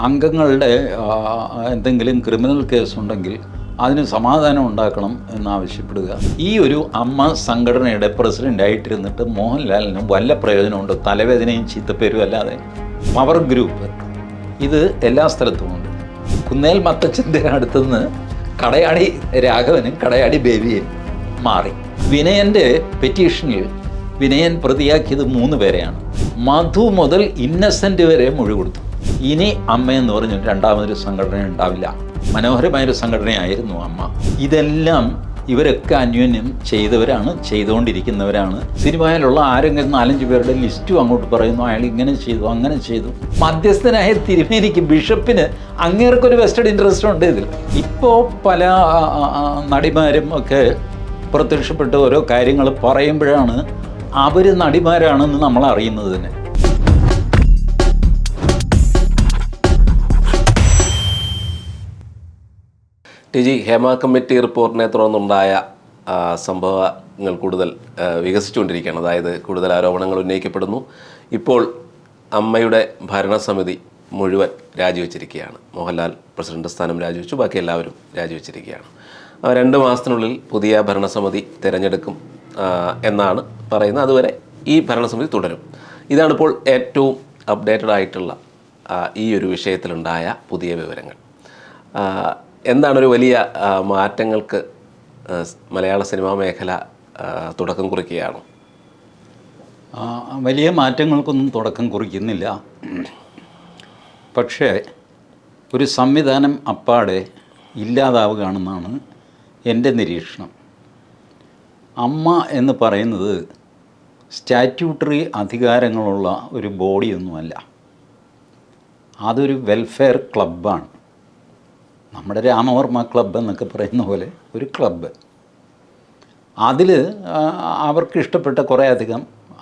അംഗങ്ങളുടെ എന്തെങ്കിലും criminal case ഉണ്ടെങ്കിൽ അതിന് സമാധാനം ഉണ്ടാക്കണം എന്നാവശ്യപ്പെടുക. ഈ ഒരു അമ്മ സംഘടനയുടെ പ്രസിഡന്റായിട്ടിരുന്നിട്ട് മോഹൻലാലിന് വല്ല പ്രയോജനമുണ്ട്? തലവേദനയും ചീത്തപ്പേരും അല്ലാതെ. പവർ ഗ്രൂപ്പ് ഇത് എല്ലാ സ്ഥലത്തുമുണ്ട് കുന്നേൽ മത്തച്ഛന്റെ അടുത്തുനിന്ന് കടയാടി രാഘവനും കടയാടി ബേബിയും മാറി. വിനയന്റെ പെറ്റീഷനിൽ വിനയൻ പ്രതിയാക്കിയത് മൂന്ന് പേരെയാണ്. മധു മുതൽ ഇന്നസെന്റ് വരെ മൊഴി കൊടുത്തു. ഇനി അമ്മയെന്ന് പറഞ്ഞു രണ്ടാമതൊരു സംഘടന ഉണ്ടാവില്ല. മനോഹരമായൊരു സംഘടനയായിരുന്നു അമ്മ. ഇതെല്ലാം ഇവരൊക്കെ അന്യോന്യം ചെയ്തവരാണ് ചെയ്തുകൊണ്ടിരിക്കുന്നവരാണ്. സിനിമയിലുള്ള ആരെങ്കിലും നാലഞ്ച് പേരുടെ ലിസ്റ്റും അങ്ങോട്ട് പറയുന്നു അയാൾ ഇങ്ങനെ ചെയ്തു അങ്ങനെ ചെയ്തു. മധ്യസ്ഥനായ തിരുമേനിക്ക് ബിഷപ്പിന് അങ്ങേർക്കൊരു വെസ്റ്റഡ് ഇൻട്രസ്റ്റ് ഉണ്ട് ഇതിൽ. ഇപ്പോൾ പല നടിമാരും ഒക്കെ പ്രത്യക്ഷപ്പെട്ട് ഓരോ കാര്യങ്ങൾ പറയുമ്പോഴാണ് അവർ നടിമാരാണെന്ന് നമ്മൾ അറിയുന്നത് തന്നെ. ടി ജി ഹേമ കമ്മിറ്റി റിപ്പോർട്ടിനെ തുടർന്നുണ്ടായ സംഭവങ്ങൾ കൂടുതൽ വികസിച്ചുകൊണ്ടിരിക്കുകയാണ്. അതായത് കൂടുതൽ ആരോപണങ്ങൾ ഉന്നയിക്കപ്പെടുന്നു. ഇപ്പോൾ അമ്മയുടെ ഭരണസമിതി മുഴുവൻ രാജിവെച്ചിരിക്കുകയാണ്. മോഹൻലാൽ പ്രസിഡന്റ് സ്ഥാനം രാജിവെച്ചു. ബാക്കി എല്ലാവരും രാജിവെച്ചിരിക്കുകയാണ്. രണ്ട് മാസത്തിനുള്ളിൽ പുതിയ ഭരണസമിതി തിരഞ്ഞെടുക്കും എന്നാണ് പറയുന്നത്. അതുവരെ ഈ ഭരണസമിതി തുടരും. ഇതാണിപ്പോൾ ഏറ്റവും അപ്ഡേറ്റഡ് ആയിട്ടുള്ള ഈ ഒരു വിഷയത്തിലുണ്ടായ പുതിയ വിവരങ്ങൾ. എന്താണ് ഒരു വലിയ മാറ്റങ്ങൾക്ക് മലയാള സിനിമാ മേഖല തുടക്കം കുറിക്കുകയാണ്? വലിയ മാറ്റങ്ങൾക്കൊന്നും തുടക്കം കുറിക്കുന്നില്ല. പക്ഷേ ഒരു സംവിധാനം അപ്പാടെ ഇല്ലാതാവുകയാണെന്നാണ് എന്റെ നിരീക്ഷണം. അമ്മ എന്ന് പറയുന്നത് സ്റ്റാറ്റ്യൂട്ടറി അധികാരങ്ങളുള്ള ഒരു ബോഡിയൊന്നുമല്ല. അതൊരു വെൽഫെയർ ക്ലബ്ബാണ്. നമ്മുടെ രാമവർമ്മ ക്ലബ്ബ് എന്നൊക്കെ പറയുന്ന പോലെ ഒരു ക്ലബ്ബ്. അതിൽ അവർക്ക് ഇഷ്ടപ്പെട്ട കുറേ അധികം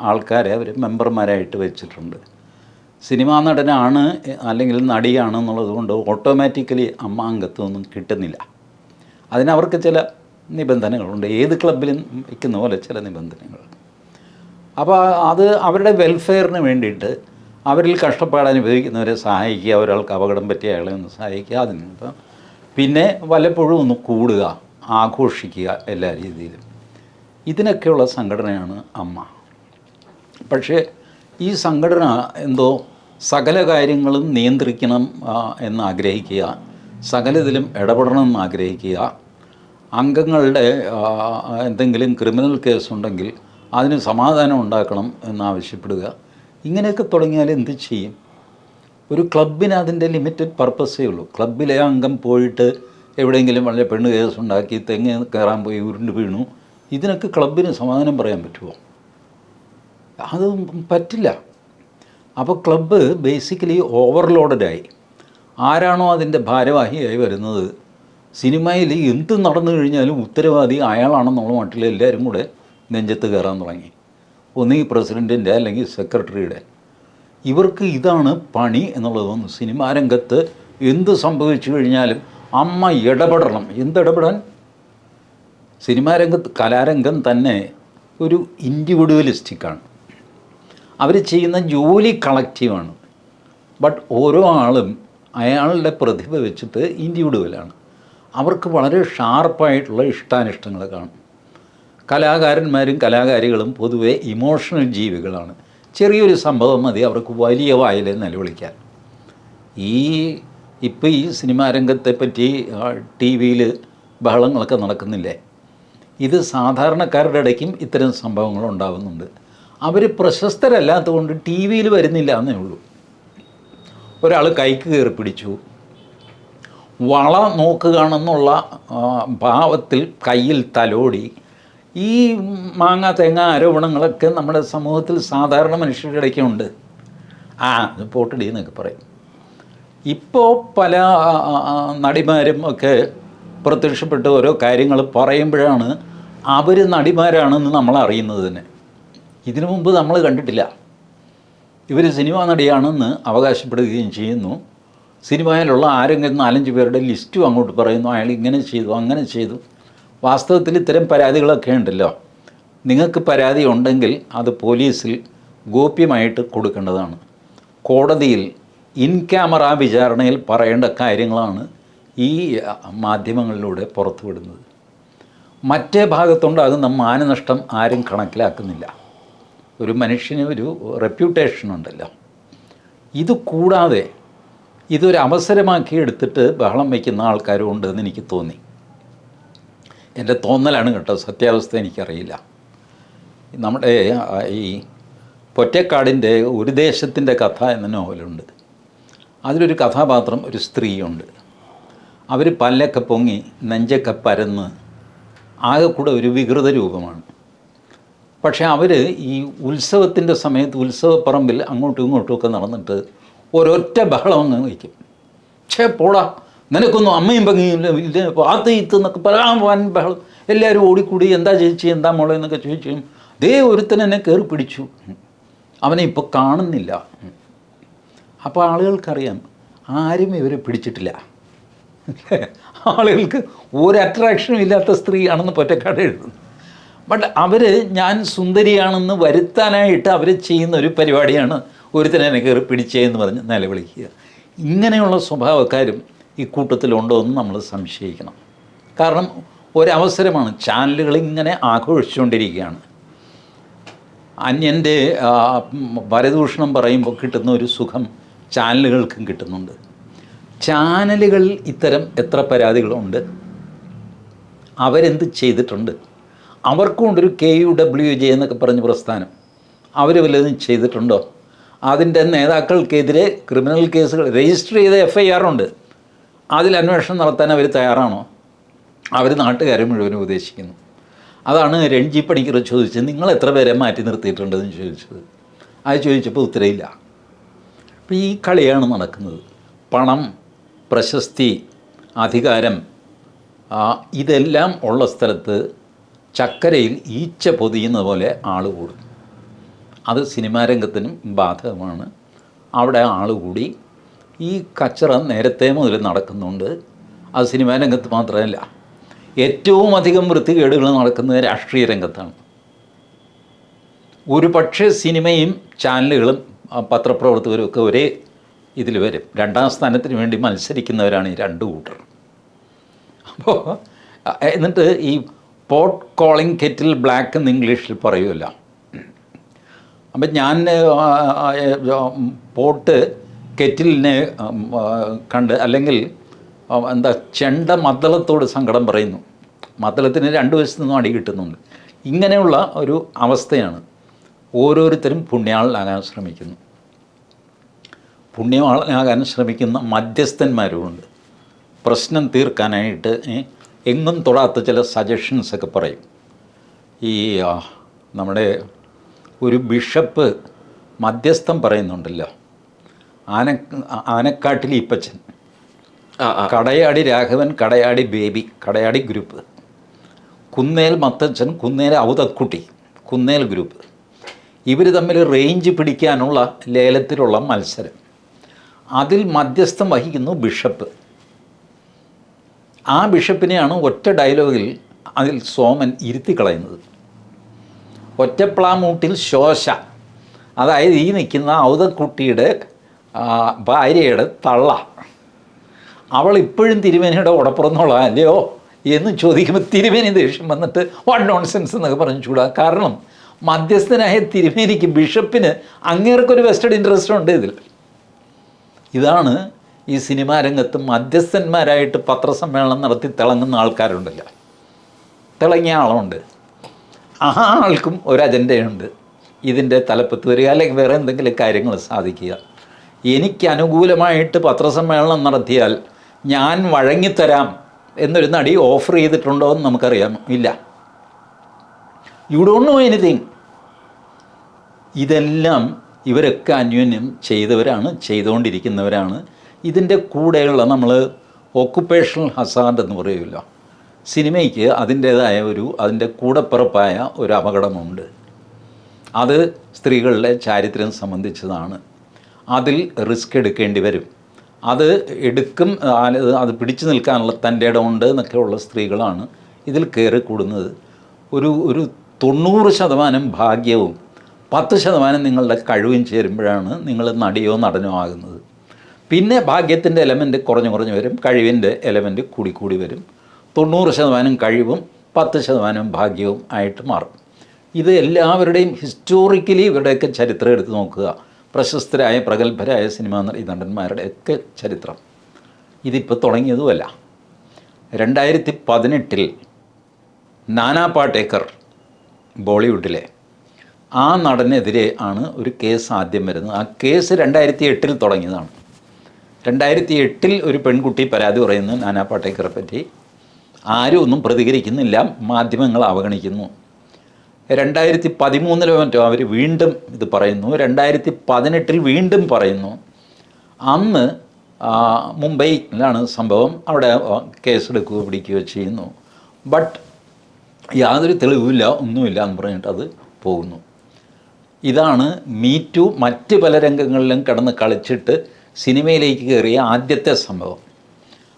ആൾക്കാരെ അവർ മെമ്പർമാരായിട്ട് വെച്ചിട്ടുണ്ട്. സിനിമാ നടനാണ് അല്ലെങ്കിൽ നടിയാണ് എന്നുള്ളത് കൊണ്ട് ഓട്ടോമാറ്റിക്കലി അമ്മ അംഗത്വമൊന്നും കിട്ടുന്നില്ല. അതിനവർക്ക് ചില നിബന്ധനകളുണ്ട്. ഏത് ക്ലബിലും വയ്ക്കുന്ന പോലെ ചില നിബന്ധനകൾ. അപ്പോൾ അത് അവരുടെ വെൽഫെയറിന് വേണ്ടിയിട്ട് അവരിൽ കഷ്ടപ്പാട് അനുഭവിക്കുന്നവരെ സഹായിക്കുക ഒരാൾക്ക് അപകടം പറ്റിയ അയാളെ ഒന്ന് സഹായിക്കുക അതിന് ഇപ്പം പിന്നെ വല്ലപ്പോഴും ഒന്ന് കൂടുക ആഘോഷിക്കുക എല്ലാ രീതിയിലും. ഇതിനൊക്കെയുള്ള സംഘടനയാണ് അമ്മ. പക്ഷേ ഈ സംഘടന എന്തോ സകല കാര്യങ്ങളും നിയന്ത്രിക്കണം എന്ന് ആഗ്രഹിക്കുക സകലതിലും ഇടപെടണം എന്ന് ആഗ്രഹിക്കുക അംഗങ്ങളുടെ എന്തെങ്കിലും ക്രിമിനൽ കേസുണ്ടെങ്കിൽ അതിന് സമാധാനം ഉണ്ടാക്കണം എന്നാവശ്യപ്പെടുക ഇങ്ങനെയൊക്കെ തുടങ്ങിയാൽ എന്ത് ചെയ്യും? ഒരു ക്ലബിന് അതിന്റെ ലിമിറ്റഡ് പർപ്പസേ ഉള്ളൂ. ക്ലബിലെ അംഗം പോയിട്ട് എവിടെയെങ്കിലും വളരെ പെണ്ണ് കേസ് ഉണ്ടാക്കി തെങ്ങ് കയറാൻ പോയി ഉരുണ്ട് വീണു. ഇതിനൊക്കെ ക്ലബിന് സമാധാനം പറയാൻ പറ്റുമോ? അത് പറ്റില്ല. അപ്പോൾ ക്ലബ്ബ് ബേസിക്കലി ഓവർലോഡഡായി. ആരാണോ അതിന്റെ ഭാരവാഹിയായി വരുന്നത്? സിനിമയിൽ എന്ത് നടന്നു കഴിഞ്ഞാലും ഉത്തരവാദി അയാളാണെന്നുള്ള മട്ടിൽ എല്ലാവരും കൂടെ നെഞ്ചത്ത് കയറാൻ തുടങ്ങി. ഒന്നുകിൽ പ്രസിഡന്റിന്റെ അല്ലെങ്കിൽ സെക്രട്ടറിയുടെ. ഇവർക്ക് ഇതാണ് പണി എന്നുള്ളത് തോന്നുന്നു. സിനിമാ രംഗത്ത് എന്ത് സംഭവിച്ചു കഴിഞ്ഞാലും അമ്മ ഇടപെടണം. എന്തിടപെടാൻ? സിനിമാ രംഗത്ത് കലാരംഗം തന്നെ ഒരു ഇൻഡിവിജ്വലിസ്റ്റിക്കാണ് അവർ ചെയ്യുന്ന ജോലി കളക്റ്റീവാണ്. ബട്ട് ഓരോ ആളും അയാളുടെ പ്രതിഭ വെച്ചിട്ട് ഇൻഡിവിജ്വലാണ് അവർക്ക് വളരെ ഷാർപ്പായിട്ടുള്ള ഇഷ്ടാനിഷ്ടങ്ങൾ കാണും. കലാകാരന്മാരും കലാകാരികളും പൊതുവെ ഇമോഷണൽ ജീവികളാണ്. ചെറിയൊരു സംഭവം മതി അവർക്ക് വലിയ വായിൽ നിലവിളിക്കാൻ. ഈ ഇപ്പോൾ ഈ സിനിമാ രംഗത്തെ പറ്റി ടി വിയിൽ ബഹളങ്ങളൊക്കെ നടക്കുന്നില്ലേ? ഇത് സാധാരണക്കാരുടെ ഇടയ്ക്കും ഇത്തരം സംഭവങ്ങൾ ഉണ്ടാകുന്നുണ്ട് അവർ പ്രശസ്തരല്ലാത്തതുകൊണ്ട് ടി വിയിൽ വരുന്നില്ല എന്നേ ഉള്ളൂ. ഒരാൾ കൈക്ക് കയറി പിടിച്ചു. വള നോക്കുകയാണെന്നുള്ള ഭാവത്തിൽ കയ്യിൽ തലോടി ഈ മാങ്ങ തേങ്ങ ആരോപണങ്ങളൊക്കെ നമ്മുടെ സമൂഹത്തിൽ സാധാരണ മനുഷ്യരുടെ ഇടയ്ക്കുണ്ട്. ആ പോട്ടടി എന്നൊക്കെ പറയും. ഇപ്പോൾ പല നടിമാരും ഒക്കെ പ്രത്യക്ഷപ്പെട്ട് ഓരോ കാര്യങ്ങൾ പറയുമ്പോഴാണ് അവർ നടിമാരാണെന്ന് നമ്മൾ അറിയുന്നത് തന്നെ. ഇതിനു മുമ്പ് നമ്മൾ കണ്ടിട്ടില്ല. ഇവർ സിനിമാ നടിയാണെന്ന് അവകാശപ്പെടുകയും ചെയ്യുന്നു. സിനിമയിലുള്ള ആരെങ്കിലും നാലഞ്ച് പേരുടെ ലിസ്റ്റും അങ്ങോട്ട് പറയുന്നു അയാൾ ഇങ്ങനെ ചെയ്തു അങ്ങനെ ചെയ്തു. വാസ്തവത്തിൽ ഇത്തരം പരാതികളൊക്കെ ഉണ്ടല്ലോ. നിങ്ങൾക്ക് പരാതി ഉണ്ടെങ്കിൽ അത് പോലീസിൽ ഗോപ്യമായിട്ട് കൊടുക്കേണ്ടതാണ്. കോടതിയിൽ ഇൻ ക്യാമറ വിചാരണയിൽ പറയേണ്ട കാര്യങ്ങളാണ് ഈ മാധ്യമങ്ങളിലൂടെ പുറത്തുവിടുന്നത്. മറ്റേ ഭാഗത്തുണ്ടാകുന്ന മാനനഷ്ടം ആരും കണക്കിലാക്കുന്നില്ല. ഒരു മനുഷ്യന് ഒരു റെപ്യൂട്ടേഷൻ ഉണ്ടല്ലോ. ഇത് കൂടാതെ ഇതൊരു അവസരമാക്കി എടുത്തിട്ട് ബഹളം വയ്ക്കുന്ന ആൾക്കാരും ഉണ്ടെന്ന് എനിക്ക് തോന്നി. എന്റെ തോന്നലാണ് കേട്ടോ സത്യാവസ്ഥ എനിക്കറിയില്ല. നമ്മുടെ ഈ പൊറ്റക്കാടിന്റെ ഒരു ദേശത്തിന്റെ കഥ എന്ന നോവലുണ്ട്. അതിലൊരു കഥാപാത്രം ഒരു സ്ത്രീയുണ്ട്. അവർ പല്ലൊക്കെ പൊങ്ങി നെഞ്ചൊക്കെ പരന്ന് ആകെ കൂടെ ഒരു വികൃത രൂപമാണ്. പക്ഷേ അവർ ഈ ഉത്സവത്തിന്റെ സമയത്ത് ഉത്സവപ്പറമ്പിൽ അങ്ങോട്ടും ഇങ്ങോട്ടും ഒക്കെ നടന്നിട്ട് ഒരൊറ്റ ബഹളം അങ്ങ് വയ്ക്കും. പക്ഷേ പോടാ നിനക്കൊന്നും അമ്മയും പങ്ങിയും ഇല്ല പാത്ത് ഇത്ത് എന്നൊക്കെ പറയാൻ വൻ ബഹളം. എല്ലാവരും ഓടിക്കൂടി എന്താ ചേച്ചി എന്താ മോളെ എന്നൊക്കെ ചോദിച്ചു ദേ ഒരുത്തൻ എന്നെ കയറി പിടിച്ചു. അവനെ ഇപ്പോൾ കാണുന്നില്ല. അപ്പോൾ ആളുകൾക്കറിയാം ആരും ഇവരെ പിടിച്ചിട്ടില്ല. ആളുകൾക്ക് ഒരു അട്രാക്ഷനും ഇല്ലാത്ത സ്ത്രീയാണെന്ന് പൊറ്റക്കാട് എഴുതുന്നു ബട്ട് അവർ ഞാൻ സുന്ദരിയാണെന്ന് വരുത്താനായിട്ട് അവർ ചെയ്യുന്ന ഒരു പരിപാടിയാണ് ഒരുത്തനെ കയറി കയറി പിടിച്ചേന്ന് പറഞ്ഞ് നിലവിളിക്കുക. ഇങ്ങനെയുള്ള സ്വഭാവക്കാരും ഈ കൂട്ടത്തിലുണ്ടോ എന്ന് നമ്മൾ സംശയിക്കണം. കാരണം ഒരവസരമാണ് ചാനലുകൾ ഇങ്ങനെ ആഘോഷിച്ചുകൊണ്ടിരിക്കുകയാണ്. അന്യന്റെ വരദൂഷണം പറയുമ്പോൾ കിട്ടുന്ന ഒരു സുഖം ചാനലുകൾക്കും കിട്ടുന്നുണ്ട്. ചാനലുകൾ ഇത്തരം എത്ര പരാതികളുണ്ട്? അവരെന്ത് ചെയ്തിട്ടുണ്ട്? അവർക്കും ഉണ്ടൊരു കെ യു ഡബ്ല്യു ജെ എന്നൊക്കെ പറഞ്ഞ പ്രസ്ഥാനം. അവർ വല്ലതും ചെയ്തിട്ടുണ്ടോ? അതിന്റെ നേതാക്കൾക്കെതിരെ ക്രിമിനൽ കേസുകൾ രജിസ്റ്റർ ചെയ്ത എഫ് ഐ ആർ ഉണ്ട്. അതിൽ അന്വേഷണം നടത്താൻ അവർ തയ്യാറാണോ? അവർ നാട്ടുകാരെ മുഴുവനും ഉപദേശിക്കുന്നു അതാണ് രൺജി പണിക്കർ ചോദിച്ചത് നിങ്ങൾ എത്ര പേരെ മാറ്റി നിർത്തിയിട്ടുണ്ടെന്ന് ചോദിച്ചത്? അത് ചോദിച്ചപ്പോൾ ഉത്തരയില്ല അപ്പോൾ ഈ കളിയാണ് നടക്കുന്നത്. പണം പ്രശസ്തി അധികാരം ഇതെല്ലാം ഉള്ള സ്ഥലത്ത് ചക്കരയിൽ ഈച്ച പൊതിയുന്ന പോലെ ആൾ കൂടും അത് സിനിമാ രംഗത്തിനും ബാധകമാണ്. അവിടെ ആൾ കൂടി ഈ കച്ചറ നേരത്തെ മുതൽ നടക്കുന്നുണ്ട്. അത് സിനിമാ രംഗത്ത് മാത്രമല്ല ഏറ്റവും അധികം വൃത്തികേടുകൾ നടക്കുന്നത് രാഷ്ട്രീയ രംഗത്താണ്. ഒരു പക്ഷേ സിനിമയും ചാനലുകളും പത്രപ്രവർത്തകരും ഒക്കെ ഒരേ ഇതിൽ വരും. രണ്ടാം സ്ഥാനത്തിന് വേണ്ടി മത്സരിക്കുന്നവരാണ് ഈ രണ്ട് കൂട്ടർ. അപ്പോൾ എന്നിട്ട് ഈ പോട്ട് കോളിംഗ് കെറ്റിൽ ബ്ലാക്ക് എന്ന് ഇംഗ്ലീഷിൽ പറയുമല്ലോ അപ്പം ഞാൻ പോട്ട് കെറ്റിലിനെ കണ്ട് അല്ലെങ്കിൽ എന്താ ചെണ്ട മദ്ദളത്തോട് സങ്കടം പറയുന്നു. മദ്ദളത്തിന് രണ്ട് വശത്തു നിന്നും അടി കിട്ടുന്നുണ്ട്. ഇങ്ങനെയുള്ള ഒരു അവസ്ഥയാണ് ഓരോരുത്തരും പുണ്യാളനാകാൻ ശ്രമിക്കുന്നു. പുണ്യവാളനാകാൻ ശ്രമിക്കുന്ന മധ്യസ്ഥന്മാരുമുണ്ട്. പ്രശ്നം തീർക്കാനായിട്ട് എങ്ങും തൊടാത്ത ചില സജഷൻസൊക്കെ പറയും. ഈ നമ്മുടെ ഒരു ബിഷപ്പ് മധ്യസ്ഥം പറയുന്നുണ്ടല്ലോ. ആന ആനക്കാട്ടിൽ ഈപ്പച്ചൻ കടയാടി രാഘവൻ കടയാടി ബേബി കടയാടി ഗ്രൂപ്പ്. കുന്നേൽ മത്തച്ഛൻ കുന്നേൽ ഔതക്കുട്ടി കുന്നേൽ ഗ്രൂപ്പ്. ഇവർ തമ്മിൽ റേഞ്ച് പിടിക്കാനുള്ള ലേലത്തിലുള്ള മത്സരം. അതിൽ മധ്യസ്ഥം വഹിക്കുന്നു ബിഷപ്പ്. ആ ബിഷപ്പിനെയാണ് ഒറ്റ ഡയലോഗിൽ അതിൽ സോമൻ ഇരുത്തി കളയുന്നത് ഒറ്റപ്ലാമൂട്ടിൽ ശോശ. അതായത് ഈ നിൽക്കുന്ന ഔതക്കുട്ടിയുടെ ഭാര്യയുടെ തള്ള. അവൾ ഇപ്പോഴും തിരുമേനിയുടെ ഉടപ്പുറന്നുള്ള അല്ലയോ? എന്ന് ചോദിക്കുമ്പോൾ തിരുമേനി ദേഷ്യം വന്നിട്ട് വാട്ട് നോൺസെൻസ് എന്നൊക്കെ പറഞ്ഞു ചൂടാ. കാരണം മധ്യസ്ഥനായ തിരുമേനിക്ക് ബിഷപ്പിന് അങ്ങേർക്കൊരു വെസ്റ്റഡ് ഇൻട്രസ്റ്റ് ഉണ്ട് ഇതിൽ. ഇതാണ് ഈ സിനിമാ രംഗത്ത് മധ്യസ്ഥന്മാരായിട്ട് പത്രസമ്മേളനം നടത്തി തിളങ്ങുന്ന ആൾക്കാരുണ്ടല്ലോ. തിളങ്ങിയ ആളുണ്ട്. ആ ആൾക്കും ഒരു അജണ്ടയുണ്ട് ഇതിന്റെ തലപ്പത്ത് വരിക അല്ലെങ്കിൽ വേറെ എന്തെങ്കിലും കാര്യങ്ങൾ സാധിക്കുക. എനിക്ക് അനുകൂലമായിട്ട് പത്രസമ്മേളനം നടത്തിയാൽ ഞാൻ വഴങ്ങിത്തരാം എന്നൊരു നടി ഓഫർ ചെയ്തിട്ടുണ്ടോ എന്ന് നമുക്കറിയാം. ഇല്ല. യു ഡോണ്ട് നോ എനിത്തിങ് ഇതെല്ലാം ഇവരൊക്കെ അന്യോന്യം ചെയ്തവരാണ് ചെയ്തുകൊണ്ടിരിക്കുന്നവരാണ്. ഇതിന്റെ കൂടെയുള്ള നമ്മൾ ഓക്കുപ്പേഷണൽ ഹസാർഡ് എന്ന് പറയുമല്ലോ. സിനിമയ്ക്ക് അതിന്റേതായ ഒരു അതിന്റെ കൂടപ്പിറപ്പായ ഒരു അപകടമുണ്ട്. അത് സ്ത്രീകളുടെ ചാരിത്രം സംബന്ധിച്ചതാണ്. അതിൽ റിസ്ക് എടുക്കേണ്ടി വരും. അത് എടുക്കും അത് പിടിച്ചു നിൽക്കാനുള്ള തന്റെ ഇടമുണ്ട് എന്നൊക്കെയുള്ള സ്ത്രീകളാണ് ഇതിൽ കയറി കൂടുന്നത്. ഒരു ഒരു തൊണ്ണൂറ് ശതമാനം ഭാഗ്യവും പത്ത് ശതമാനം നിങ്ങളുടെ കഴിവും ചേരുമ്പോഴാണ് നിങ്ങൾ നടിയോ നടനോ ആകുന്നത്. പിന്നെ ഭാഗ്യത്തിന്റെ എലമെന്റ് കുറഞ്ഞു കുറഞ്ഞു വരും കഴിവിന്റെ എലമെന്റ് കൂടി കൂടി വരും. തൊണ്ണൂറ് ശതമാനം കഴിവും പത്ത് ശതമാനം ഭാഗ്യവും ആയിട്ട് മാറും. ഇത് എല്ലാവരുടെയും ഹിസ്റ്റോറിക്കലി ഇവരുടെയൊക്കെ ചരിത്രം എടുത്ത് നോക്കുക. പ്രശസ്തരായ പ്രഗത്ഭരായ സിനിമാ നടന്മാരുടെ ഒക്കെ ചരിത്രം ഇതിപ്പോൾ തുടങ്ങിയതുമല്ല. രണ്ടായിരത്തി പതിനെട്ടിൽ നാനാ പാട്ടേക്കർ ബോളിവുഡിലെ ആ നടനെതിരെ ആണ് ഒരു കേസ് ആദ്യം വരുന്നത്. ആ കേസ് രണ്ടായിരത്തി എട്ടിൽ തുടങ്ങിയതാണ്. രണ്ടായിരത്തി എട്ടിൽ ഒരു പെൺകുട്ടി പരാതി പറയുന്നു നാനാ പാട്ടേക്കറെ പറ്റി. ആരും ഒന്നും പ്രതികരിക്കുന്നില്ല മാധ്യമങ്ങൾ അവഗണിക്കുന്നു. രണ്ടായിരത്തി പതിമൂന്നിലോ മറ്റോ അവർ വീണ്ടും ഇത് പറയുന്നു. രണ്ടായിരത്തി പതിനെട്ടിൽ വീണ്ടും പറയുന്നു അന്ന് മുംബൈയിലാണ് സംഭവം. അവിടെ കേസെടുക്കുക പിടിക്കുകയോ ചെയ്യുന്നു. ബട്ട് യാതൊരു തെളിവില്ല ഒന്നുമില്ല എന്ന് പറഞ്ഞിട്ട് അത് പോകുന്നു. ഇതാണ് മീറ്റു മറ്റ് പല രംഗങ്ങളിലും കടന്ന് കളിച്ചിട്ട് സിനിമയിലേക്ക് കയറിയ ആദ്യത്തെ സംഭവം.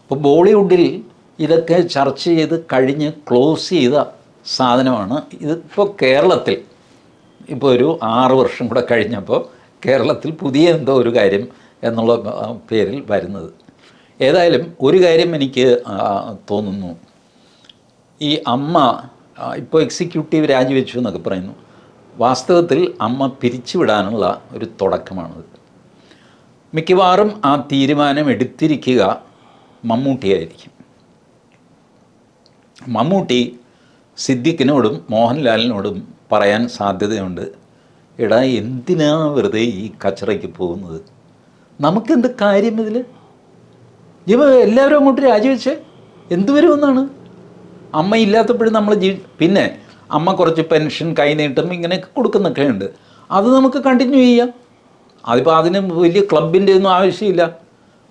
അപ്പോൾ ബോളിവുഡിൽ ഇതൊക്കെ ചർച്ച ചെയ്ത് കഴിഞ്ഞ് ക്ലോസ് ചെയ്ത സാധനമാണ്. ഇതിപ്പോൾ കേരളത്തിൽ ഇപ്പോൾ ഒരു ആറ് വർഷം കൂടെ കഴിഞ്ഞപ്പോൾ കേരളത്തിൽ പുതിയ എന്തോ ഒരു കാര്യം എന്നുള്ള പേരിൽ വരുന്നത്. ഏതായാലും ഒരു കാര്യം എനിക്ക് തോന്നുന്നു. ഈ അമ്മ ഇപ്പോൾ എക്സിക്യൂട്ടീവ് രാജിവെച്ചു എന്നൊക്കെ പറയുന്നു. വാസ്തവത്തിൽ അമ്മ പിരിച്ചുവിടാനുള്ള ഒരു തുടക്കമാണത്. മിക്കവാറും ആ തീരുമാനം എടുത്തിരിക്കുക മമ്മൂട്ടിയായിരിക്കും. മമ്മൂട്ടി സിദ്ദിഖിനോടും മോഹൻലാലിനോടും പറയാൻ സാധ്യതയുണ്ട്. എടാ എന്തിനാ വെറുതെ ഈ കച്ചറയ്ക്ക് പോകുന്നത്? നമുക്കെന്ത് കാര്യം ഇതിൽ ഇവ എല്ലാവരും അങ്ങോട്ട് രാജിവെച്ച് എന്തു വരുമെന്നാണ്? അമ്മ ഇല്ലാത്തപ്പോഴും നമ്മൾ ജീ പിന്നെ അമ്മ കുറച്ച് പെൻഷൻ കൈനീട്ടം ഇങ്ങനെയൊക്കെ കൊടുക്കുന്നൊക്കെ ഉണ്ട്. അത് നമുക്ക് കണ്ടിന്യൂ ചെയ്യാം. അതിപ്പോൾ അതിന് വലിയ ക്ലബിന്റെ ഒന്നും ആവശ്യമില്ല.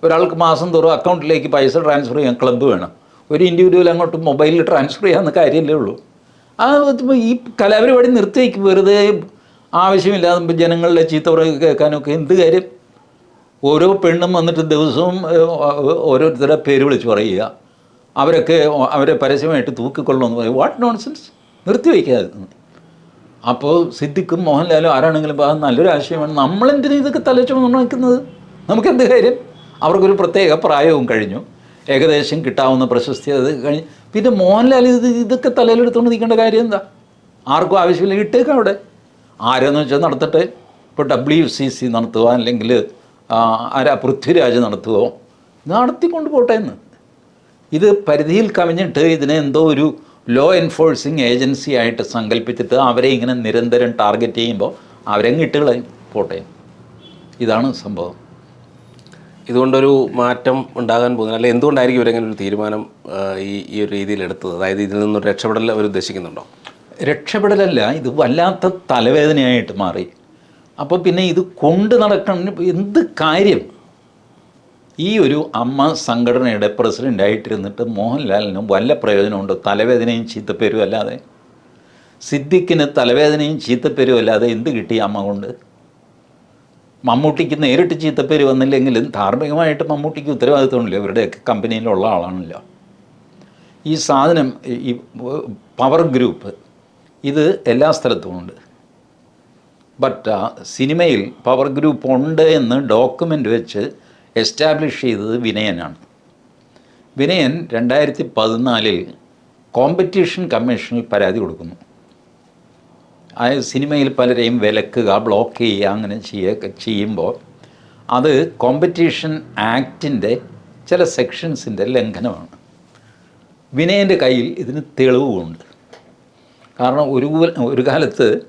ഒരാൾക്ക് മാസം തോറും അക്കൗണ്ടിലേക്ക് പൈസ ട്രാൻസ്ഫർ ചെയ്യാൻ ക്ലബ്ബ് വേണം. ഒരു ഇൻഡിവിജ്വൽ അങ്ങോട്ട് മൊബൈലിൽ ട്രാൻസ്ഫർ ചെയ്യാവുന്ന കാര്യമല്ലേ ഉള്ളൂ. ആ ഈ കലാപരിപാടി നിർത്തി വയ്ക്കും വെറുതെ ആവശ്യമില്ലാതെ ജനങ്ങളുടെ ചീത്ത കേൾക്കാനൊക്കെ എന്ത് കാര്യം? ഓരോ പെണ്ണും വന്നിട്ട് ദിവസവും ഓരോരുത്തരുടെ പേര് വിളിച്ച് പറയുക. അവരൊക്കെ അവരെ പരസ്യമായിട്ട് തൂക്കിക്കൊള്ളണമെന്ന് പറയും. വാട്ട് നോൺസെൻസ് നിർത്തി വയ്ക്കാതെ അപ്പോൾ സിദ്ദിഖും മോഹൻലാലും ആരാണെങ്കിലും അത് നല്ലൊരു ആശയമാണ്. നമ്മളെന്തിനും ഇതൊക്കെ തലച്ചു നിൽക്കുന്നത് നമുക്കെന്ത് കാര്യം? അവർക്കൊരു പ്രത്യേക പ്രായവും കഴിഞ്ഞു. ഏകദേശം കിട്ടാവുന്ന പ്രശസ്തി അത് കഴിഞ്ഞ് പിന്നെ മോഹൻലാൽ ഇത് ഇതൊക്കെ തലയിലെടുത്തുകൊണ്ട് നിൽക്കേണ്ട കാര്യം എന്താ? ആർക്കും ആവശ്യമില്ല ഇട്ടേക്കാം അവിടെ. ആരെന്ന് വെച്ചാൽ നടത്തട്ടെ. ഇപ്പോൾ ഡബ്ല്യു സി സി നടത്തുക അല്ലെങ്കിൽ ആരാ? പൃഥ്വിരാജ് നടത്തുകയോ നടത്തിക്കൊണ്ട് പോട്ടെ എന്ന്. ഇത് പരിധിയിൽ കവിഞ്ഞിട്ട് ഇതിനെ എന്തോ ഒരു ലോ എൻഫോഴ്സിങ് ഏജൻസി ആയിട്ട് സങ്കല്പിച്ചിട്ട് അവരെ ഇങ്ങനെ നിരന്തരം ടാർഗറ്റ് ചെയ്യുമ്പോൾ അവരെ ഇട്ടുകളയും പോട്ടെ. ഇതാണ് സംഭവം. ഇതുകൊണ്ടൊരു മാറ്റം ഉണ്ടാകാൻ പോകുന്നത് അല്ലെ എന്തുകൊണ്ടായിരിക്കും ഇവരെങ്ങനെ ഒരു തീരുമാനം ഈ ഈ ഒരു രീതിയിൽ എടുത്തത്? അതായത് ഇതിൽ നിന്നൊരു രക്ഷപ്പെടൽ അവർ ഉദ്ദേശിക്കുന്നുണ്ടോ? രക്ഷപ്പെടലല്ല ഇത് വല്ലാത്ത തലവേദനയായിട്ട് മാറി. അപ്പോൾ പിന്നെ ഇത് കൊണ്ട് നടക്കണം എന്ത് കാര്യം? ഈ ഒരു അമ്മ സംഘടനയുടെ പ്രസിഡന്റായിട്ടിരുന്നിട്ട് മോഹൻലാലിന് വല്ല പ്രയോജനമുണ്ടോ തലവേദനയും ചീത്തപ്പേരും അല്ലാതെ. സിദ്ദിഖിന് തലവേദനയും ചീത്തപ്പേരും അല്ലാതെ എന്ത് കിട്ടി അമ്മ കൊണ്ട്? മമ്മൂട്ടിക്ക് നേരിട്ട് ചീത്തപ്പേര് വന്നില്ലെങ്കിലും ധാർമ്മികമായിട്ട് മമ്മൂട്ടിക്ക് ഉത്തരവാദിത്വമില്ല ഇവരുടെയൊക്കെ കമ്പനിയിലുള്ള ആളാണല്ലോ. ഈ സാധനം ഈ പവർ ഗ്രൂപ്പ് ഇത് എല്ലാ സ്ഥലത്തും ഉണ്ട്. ബട്ട് സിനിമയിൽ പവർ ഗ്രൂപ്പ് ഉണ്ട് എന്ന് ഡോക്യുമെന്റ് വെച്ച് എസ്റ്റാബ്ലിഷ് ചെയ്തത് വിനയനാണ്. വിനയൻ രണ്ടായിരത്തി പതിനാലിൽ കോമ്പറ്റീഷൻ കമ്മീഷനിൽ പരാതി കൊടുക്കുന്നു. ആ സിനിമയിൽ പലരെയും വിലക്കുക ബ്ലോക്ക് ചെയ്യുക അങ്ങനെ ചെയ്യുക ചെയ്യുമ്പോൾ അത് കോമ്പറ്റീഷൻ ആക്ടിന്റെ ചില സെക്ഷൻസിന്റെ ലംഘനമാണ്. വിനയന്റെ കയ്യിൽ ഇതിന് തെളിവുമുണ്ട്. കാരണം ഒരു ഒരു കാലത്ത്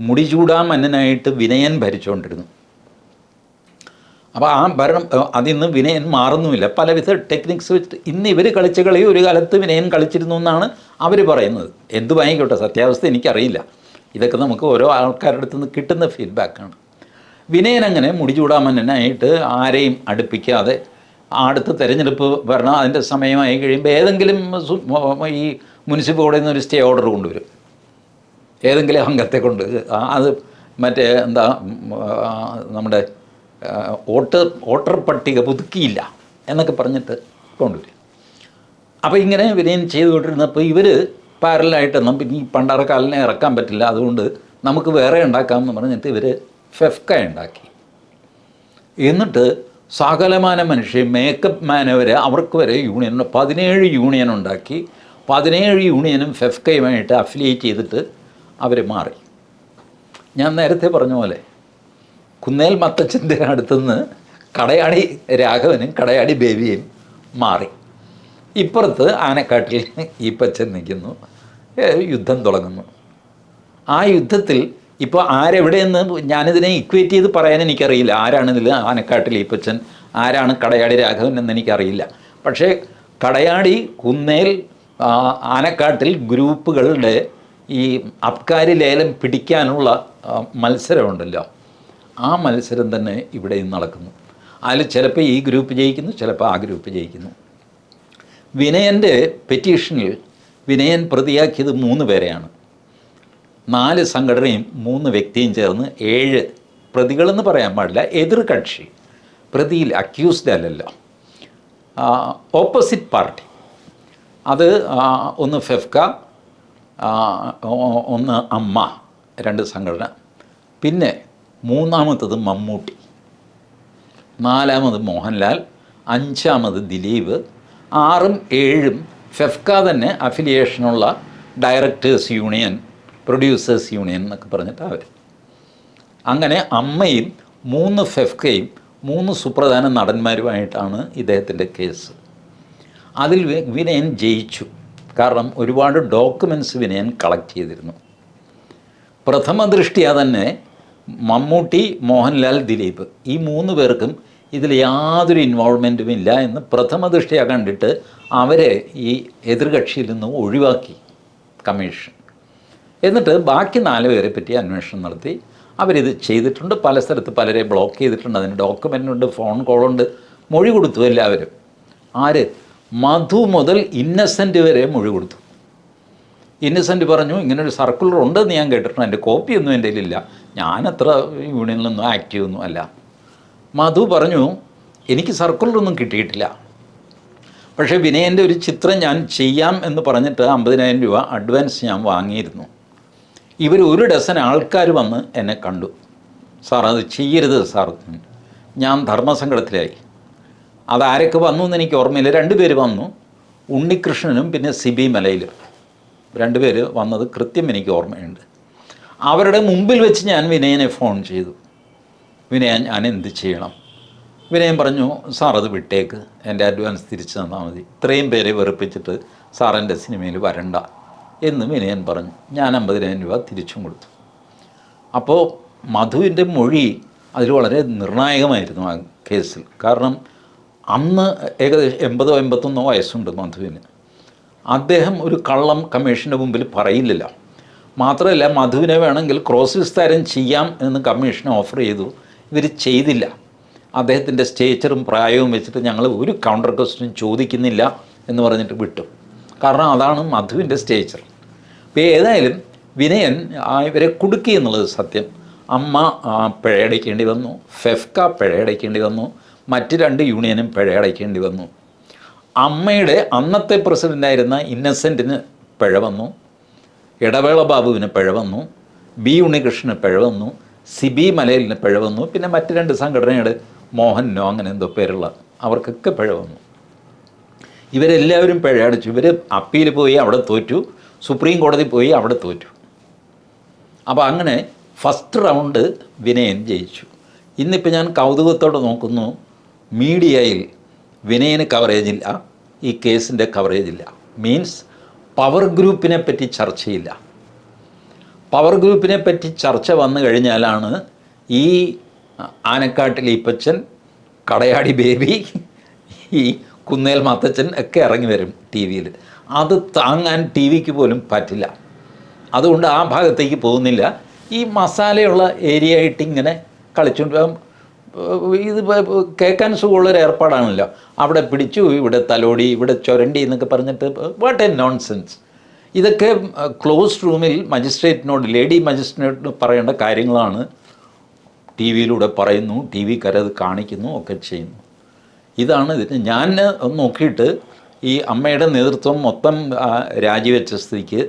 മുടി മുടിചൂടാ മന്നനായിട്ട് വിനയൻ ഭരിച്ചുകൊണ്ടിരുന്നു അപ്പോൾ ആ ഭരണം അതിൽ നിന്ന് വിനയൻ മാറുന്നുമില്ല. പലവിധ ടെക്നിക്സ് വെച്ചിട്ട് ഇന്ന് ഇവർ കളിച്ച കളി ഒരു കാലത്ത് വിനയൻ കളിച്ചിരുന്നു എന്നാണ് അവർ പറയുന്നത്. എന്ത് വാങ്ങിക്കോട്ടെ സത്യാവസ്ഥ എനിക്കറിയില്ല. ഇതൊക്കെ നമുക്ക് ഓരോ ആൾക്കാരുടെ അടുത്ത് നിന്ന് കിട്ടുന്ന ഫീഡ്ബാക്കാണ് വിനയൻ അങ്ങനെ മുടിചൂടാമന്നനായിട്ട് ആരെയും അടുപ്പിക്കാതെ അടുത്ത തിരഞ്ഞെടുപ്പ് വരണം അതിന്റെ സമയമായി കഴിയുമ്പോൾ ഏതെങ്കിലും ഈ മുനിസിപ്പൽ കോടതിയിൽ നിന്ന് ഒരു സ്റ്റേ ഓർഡർ കൊണ്ടുവരും. ഏതെങ്കിലും അംഗത്തെ കൊണ്ട് അത് മറ്റേ എന്താ നമ്മുടെ വോട്ട് വോട്ടർ പട്ടിക പുതുക്കിയില്ല എന്നൊക്കെ പറഞ്ഞിട്ട് കൊണ്ടുവരും. അപ്പോൾ ഇങ്ങനെ വിനയൻ ചെയ്തുകൊണ്ടിരുന്നപ്പോൾ ഇവർ പാരലായിട്ട് പിന്നെ ഈ പണ്ടാറക്കാലിനെ ഇറക്കാൻ പറ്റില്ല. അതുകൊണ്ട് നമുക്ക് വേറെ ഉണ്ടാക്കാമെന്ന് പറഞ്ഞിട്ട് ഇവർ ഫെഫ്ക ഉണ്ടാക്കി. എന്നിട്ട് സകലമാന മനുഷ്യൻ മേക്കപ്പ് മാന് വരെ അവർക്ക് വരെ യൂണിയൻ പതിനേഴ് യൂണിയൻ ഉണ്ടാക്കി. പതിനേഴ് യൂണിയനും ഫെഫ്കയുമായിട്ട് അഫിലിയേറ്റ് ചെയ്തിട്ട് അവർ മാറി. ഞാൻ നേരത്തെ പറഞ്ഞ പോലെ കുന്നേൽ മത്തച്ഛന്റെ അടുത്തുനിന്ന് കടയാടി രാഘവനും കടയാടി ബേബിയും മാറി. ഇപ്പുറത്ത് ആനക്കാട്ടിൽ ഈപ്പച്ചൻ നിൽക്കുന്നു. ഏ, യുദ്ധം തുടങ്ങുന്നു. ആ യുദ്ധത്തിൽ ഇപ്പോൾ ആരെവിടെയെന്ന് ഞാനിതിനെ ഇക്വേറ്റ് ചെയ്ത് പറയാൻ എനിക്കറിയില്ല. ആരാണ് ഇതിൽ ആനക്കാട്ടിൽ ഈപ്പച്ചൻ? ആരാണ് കടയാടി രാഘവൻ എന്ന് എനിക്കറിയില്ല പക്ഷേ കടയാടി കുന്നേൽ ആനക്കാട്ടിൽ ഗ്രൂപ്പുകളുടെ ഈ അബ്കാരി ലേലം പിടിക്കാനുള്ള മത്സരമുണ്ടല്ലോ. ആ മത്സരം തന്നെ ഇവിടെയും നടക്കുന്നു. അതിൽ ചിലപ്പോൾ ഈ ഗ്രൂപ്പ് ജയിക്കുന്നു ചിലപ്പോൾ ആ ഗ്രൂപ്പ് ജയിക്കുന്നു. വിനയന്റെ പെറ്റീഷനിൽ വിനയൻ പ്രതിയാക്കിയത് മൂന്ന് പേരെയാണ്. നാല് സംഘടനയും മൂന്ന് വ്യക്തിയും ചേർന്ന് ഏഴ് പ്രതികളെന്ന് പറയാൻ പാടില്ല എതിർ കക്ഷി പ്രതിയിൽ അക്യൂസ്ഡ് അല്ലല്ലോ. ഓപ്പോസിറ്റ് പാർട്ടി അത് ഒന്ന് ഫെഫ്ക ഒന്ന് അമ്മ രണ്ട് സംഘടന. പിന്നെ മൂന്നാമത്തത് മമ്മൂട്ടി. നാലാമത് മോഹൻലാൽ അഞ്ചാമത് ദിലീപ് ആറും ഏഴും ഫെഫ്ക തന്നെ അഫിലിയേഷനുള്ള ഡയറക്ടേഴ്സ് യൂണിയൻ പ്രൊഡ്യൂസേഴ്സ് യൂണിയൻ എന്നൊക്കെ പറഞ്ഞിട്ട് അവർ അങ്ങനെ അമ്മയും മൂന്ന് ഫെഫ്കയും മൂന്ന് സുപ്രധാന നടന്മാരുമായിട്ടാണ് ഇദ്ദേഹത്തിന്റെ കേസ്. അതിൽ വിനയൻ ജയിച്ചു. കാരണം ഒരുപാട് ഡോക്യുമെന്റ്സ് വിനയൻ കളക്ട് ചെയ്തിരുന്നു. പ്രഥമ ദൃഷ്ടിയാ തന്നെ മമ്മൂട്ടി മോഹൻലാൽ ദിലീപ് ഈ മൂന്ന് പേർക്കും ഇതിൽ യാതൊരു ഇൻവോൾവ്മെന്റും ഇല്ല എന്ന് പ്രഥമ ദൃഷ്ടിയാ കണ്ടിട്ട് അവരെ ഈ എതിർകക്ഷിയിൽ നിന്ന് ഒഴിവാക്കി കമ്മീഷൻ. എന്നിട്ട് ബാക്കി നാല് പേരെ പറ്റി അന്വേഷണം നടത്തി. അവരിത് ചെയ്തിട്ടുണ്ട്. പല സ്ഥലത്ത് പലരെ ബ്ലോക്ക് ചെയ്തിട്ടുണ്ട്. അതിന് ഡോക്യുമെന്റ് ഉണ്ട് ഫോൺ കോളുണ്ട് മൊഴി കൊടുത്തു എല്ലാവരും. ആര്? മധു മുതൽ ഇന്നസെന്റ് വരെ മൊഴി കൊടുത്തു. ഇന്നസെന്റ് പറഞ്ഞു ഇങ്ങനൊരു സർക്കുലർ ഉണ്ടെന്ന് ഞാൻ കേട്ടിട്ടുണ്ട്. എന്റെ കോപ്പിയൊന്നും എന്റെ കയ്യിലില്ല. ഞാനത്ര യൂണിയനിലൊന്നും ആക്റ്റീവൊന്നും അല്ല. മധു പറഞ്ഞു എനിക്ക് സർക്കുലറൊന്നും കിട്ടിയിട്ടില്ല. പക്ഷേ വിനയന്റെ ഒരു ചിത്രം ഞാൻ ചെയ്യാം എന്ന് പറഞ്ഞിട്ട് അമ്പതിനായിരം രൂപ അഡ്വാൻസ് ഞാൻ വാങ്ങിയിരുന്നു. ഇവർ ഒരു ഡസൻ ആൾക്കാർ വന്ന് എന്നെ കണ്ടു. സാർ അത് ചെയ്യരുത് സാർ. ഞാൻ ധർമ്മസങ്കടത്തിലായി. അതാരൊക്കെ വന്നു എന്ന് എനിക്ക് ഓർമ്മയില്ല. രണ്ട് പേര് വന്നു. ഉണ്ണികൃഷ്ണനും പിന്നെ സിബി മലയിലും. രണ്ടുപേര് വന്നത് കൃത്യം എനിക്ക് ഓർമ്മയുണ്ട്. അവരുടെ മുമ്പിൽ വെച്ച് ഞാൻ വിനയനെ ഫോൺ ചെയ്തു. വിനയ ഞാൻ എന്ത് ചെയ്യണം? വിനയൻ പറഞ്ഞു സാർ അത് വിട്ടേക്ക്. എന്റെ അഡ്വാൻസ് തിരിച്ചു തന്നാൽ മതി. ഇത്രയും പേരെ വെറുപ്പിച്ചിട്ട് സാർ എന്റെ സിനിമയിൽ വരണ്ട. എന്ന് വിനയൻ പറഞ്ഞു. ഞാൻ അമ്പതിനായിരം രൂപ തിരിച്ചും കൊടുത്തു. അപ്പോൾ മധുവിന്റെ മൊഴി അതിൽ വളരെ നിർണായകമായിരുന്നു ആ കേസിൽ. കാരണം അന്ന് ഏകദേശം എൺപതോ എൺപത്തൊന്നോ വയസ്സുണ്ട് മധുവിന്. അദ്ദേഹം ഒരു കള്ളം കമ്മീഷന്റെ മുമ്പിൽ പറയില്ലല്ലോ. മാത്രമല്ല മധുവിനെ വേണമെങ്കിൽ ക്രോസ് വിസ്താരം ചെയ്യാം എന്ന് കമ്മീഷൻ ഓഫർ ചെയ്തു. ഇവർ ചെയ്തില്ല. അദ്ദേഹത്തിന്റെ സ്റ്റേച്ചറും പ്രായവും വെച്ചിട്ട് ഞങ്ങൾ ഒരു കൗണ്ടർ ക്വസ്റ്റ്യൻ ചോദിക്കുന്നില്ല എന്ന് പറഞ്ഞിട്ട് വിട്ടു. കാരണം അതാണ് മധുവിന്റെ സ്റ്റേച്ചർ അപ്പോൾ ഏതായാലും വിനയൻ ഇവരെ കുടുക്കി എന്നുള്ളത് സത്യം. അമ്മ പിഴയടയ്ക്കേണ്ടി വന്നു. ഫെഫ്ക പിഴയടയ്ക്കേണ്ടി വന്നു. മറ്റ് രണ്ട് യൂണിയനും പിഴയടയ്ക്കേണ്ടി വന്നു. അമ്മയുടെ അന്നത്തെ പ്രസിഡന്റായിരുന്ന ഇന്നസെന്റിന് പിഴ വന്നു. ഇടവേള ബാബുവിന് പിഴ വന്നു. ബി ഉണ്ണികൃഷ്ണന് പിഴ വന്നു. സിബി മലയിലിന് പിഴ വന്നു. പിന്നെ മറ്റ് രണ്ട് സംഘടനയുടെ മോഹനോ അങ്ങനെ എന്തോ പേരുള്ള അവർക്കൊക്കെ പിഴ വന്നു. ഇവരെല്ലാവരും പിഴ അടിച്ചു ഇവർ അപ്പീൽ പോയി അവിടെ തോറ്റു. സുപ്രീം കോടതി പോയി അവിടെ തോറ്റു. അപ്പോൾ അങ്ങനെ ഫസ്റ്റ് റൗണ്ട് വിനയൻ ജയിച്ചു. ഇന്നിപ്പോൾ ഞാൻ കൗതുകത്തോടെ നോക്കുന്നു മീഡിയയിൽ വിനയന് കവറേജ് ഇല്ല ഈ കേസിന്റെ കവറേജ് ഇല്ല. മീൻസ് പവർ ഗ്രൂപ്പിനെ പറ്റി ചർച്ചയില്ല. പവർ ഗ്രൂപ്പിനെ പറ്റി ചർച്ച വന്നു കഴിഞ്ഞാലാണ് ഈ ആനക്കാട്ടിൽ ഈപ്പച്ചൻ കടയാടി ബേബി ഈ കുന്നേൽ മാത്തച്ഛൻ ഒക്കെ ഇറങ്ങി വരും ടി വിയിൽ. അത് താങ്ങാൻ ടി വിക്ക് പോലും പറ്റില്ല. അതുകൊണ്ട് ആ ഭാഗത്തേക്ക് പോകുന്നില്ല. ഈ മസാലയുള്ള ഏരിയ ആയിട്ട് ഇങ്ങനെ കളിച്ചുകൊണ്ട് ഇത് കേൾക്കാൻ സുഖമുള്ളൊരു ഏർപ്പാടാണല്ലോ. അവിടെ പിടിച്ചു ഇവിടെ തലോടി ഇവിടെ ചുരണ്ടി എന്നൊക്കെ പറഞ്ഞിട്ട് വാട്ട് എ നോൺസെൻസ് ഇതൊക്കെ ക്ലോസ് റൂമിൽ മജിസ്ട്രേറ്റിനോട് ലേഡി മജിസ്ട്രേറ്റിനോട് പറയേണ്ട കാര്യങ്ങളാണ് ടി വിയിലൂടെ പറയുന്നു ടി വിക്കാരത് കാണിക്കുന്നു ഒക്കെ ചെയ്യുന്നു. ഇതാണ് ഇതിന്. ഞാൻ നോക്കിയിട്ട് ഈ അമ്മയുടെ നേതൃത്വം മൊത്തം രാജിവെച്ച സ്ഥിതിക്ക്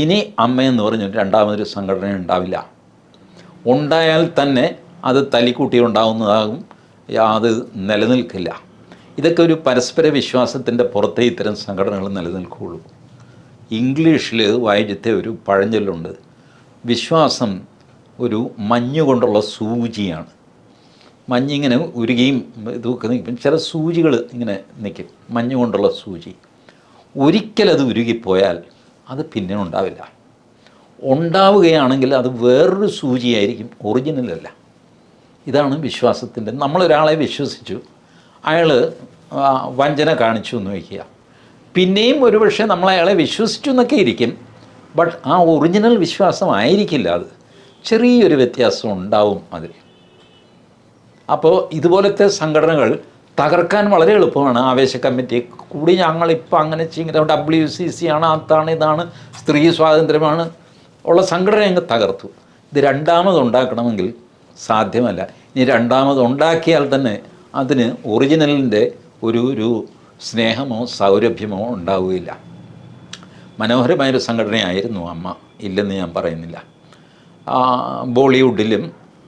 ഇനി അമ്മയെന്ന് പറഞ്ഞ രണ്ടാമതൊരു സംഘടന ഉണ്ടാവില്ല. ഉണ്ടായാൽ തന്നെ അത് തലിക്കൂട്ടി ഉണ്ടാവുന്നതാകും അത് നിലനിൽക്കില്ല. ഇതൊക്കെ ഒരു പരസ്പര വിശ്വാസത്തിന്റെ പുറത്തേ ഇത്തരം സംഘടനകൾ നിലനിൽക്കുകയുള്ളൂ. ഇംഗ്ലീഷിൽ വായിച്ചത്തെ ഒരു പഴഞ്ചൊല്ലുണ്ട്. വിശ്വാസം ഒരു മഞ്ഞുകൊണ്ടുള്ള സൂചിയാണ്. മഞ്ഞിങ്ങനെ ഉരുകിയും ഇതൊക്കെ നിൽക്കും. ചില സൂചികൾ ഇങ്ങനെ നിൽക്കും. മഞ്ഞ് കൊണ്ടുള്ള സൂചി. ഒരിക്കലത് ഉരുകിപ്പോയാൽ അത് പിന്നെ ഉണ്ടാവില്ല. ഉണ്ടാവുകയാണെങ്കിൽ അത് വേറൊരു സൂചിയായിരിക്കും. ഒറിജിനലല്ല ഇതാണ് വിശ്വാസത്തിന്റെ. നമ്മളൊരാളെ വിശ്വസിച്ചു. അയാൾ വഞ്ചന കാണിച്ചു എന്ന് വയ്ക്കുക. പിന്നെയും ഒരുപക്ഷെ നമ്മൾ അയാളെ വിശ്വസിച്ചു എന്നൊക്കെ ഇരിക്കും. ബട്ട് ആ ഒറിജിനൽ വിശ്വാസം ആയിരിക്കില്ല അത്. ചെറിയൊരു വ്യത്യാസം ഉണ്ടാവും അതിൽ. അപ്പോൾ ഇതുപോലത്തെ സംഘടനകൾ തകർക്കാൻ വളരെ എളുപ്പമാണ്. ആവേശ കമ്മിറ്റി കൂടി ഞങ്ങളിപ്പോൾ അങ്ങനെ ചെയ്യുന്നത്. ഡബ്ല്യു സി സി ആണ് അതാണ് ഇതാണ് സ്ത്രീ സ്വാതന്ത്ര്യമാണ്. ഉള്ള സംഘടന അങ്ങ് തകർത്തു. ഇത് രണ്ടാമത് ഉണ്ടാക്കണമെങ്കിൽ സാധ്യമല്ല. ഇനി രണ്ടാമത് ഉണ്ടാക്കിയാൽ തന്നെ അതിന് ഒറിജിനലിന്റെ ഒരു ഒരു സ്നേഹമോ സൗരഭ്യമോ ഉണ്ടാവുകയില്ല. മനോഹരമായൊരു സംഘടനയായിരുന്നു അമ്മ. ഇല്ലെന്ന് ഞാൻ പറയുന്നില്ല. ബോളിവുഡിലും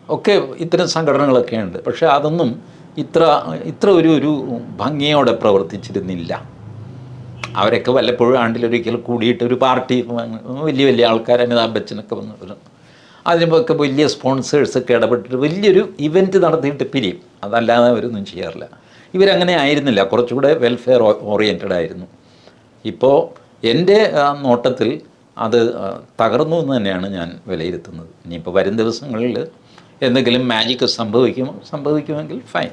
ഒക്കെ ഇത്തരം സംഘടനകളൊക്കെ ഉണ്ട്. പക്ഷേ അതൊന്നും ഇത്ര ഇത്ര ഒരു ഒരു ഭംഗിയോടെ പ്രവർത്തിച്ചിരുന്നില്ല. അവരൊക്കെ വല്ലപ്പോഴും ആണ്ടിലൊരിക്കൽ കൂടിയിട്ട് ഒരു പാർട്ടി വലിയ വലിയ ആൾക്കാർ അമിതാഭ് ബച്ചനൊക്കെ വന്ന് വരും അതിനുമൊക്കെ വലിയ സ്പോൺസേഴ്സൊക്കെ ഇടപെട്ടിട്ട് വലിയൊരു ഇവന്റ് നടത്തിയിട്ട് പിരിയും. അതല്ലാതെ അവരൊന്നും ചെയ്യാറില്ല. ഇവരങ്ങനെ ആയിരുന്നില്ല. കുറച്ചുകൂടെ വെൽഫെയർ ഓറിയന്റഡ് ആയിരുന്നു. ഇപ്പോൾ എന്റെ നോട്ടത്തിൽ അത് തകർന്നു എന്ന് തന്നെയാണ് ഞാൻ വിലയിരുത്തുന്നത്. ഇനിയിപ്പോൾ വരും ദിവസങ്ങളിൽ എന്തെങ്കിലും മാജിക്ക് സംഭവിക്കുമോ സംഭവിക്കുമെങ്കിൽ ഫൈൻ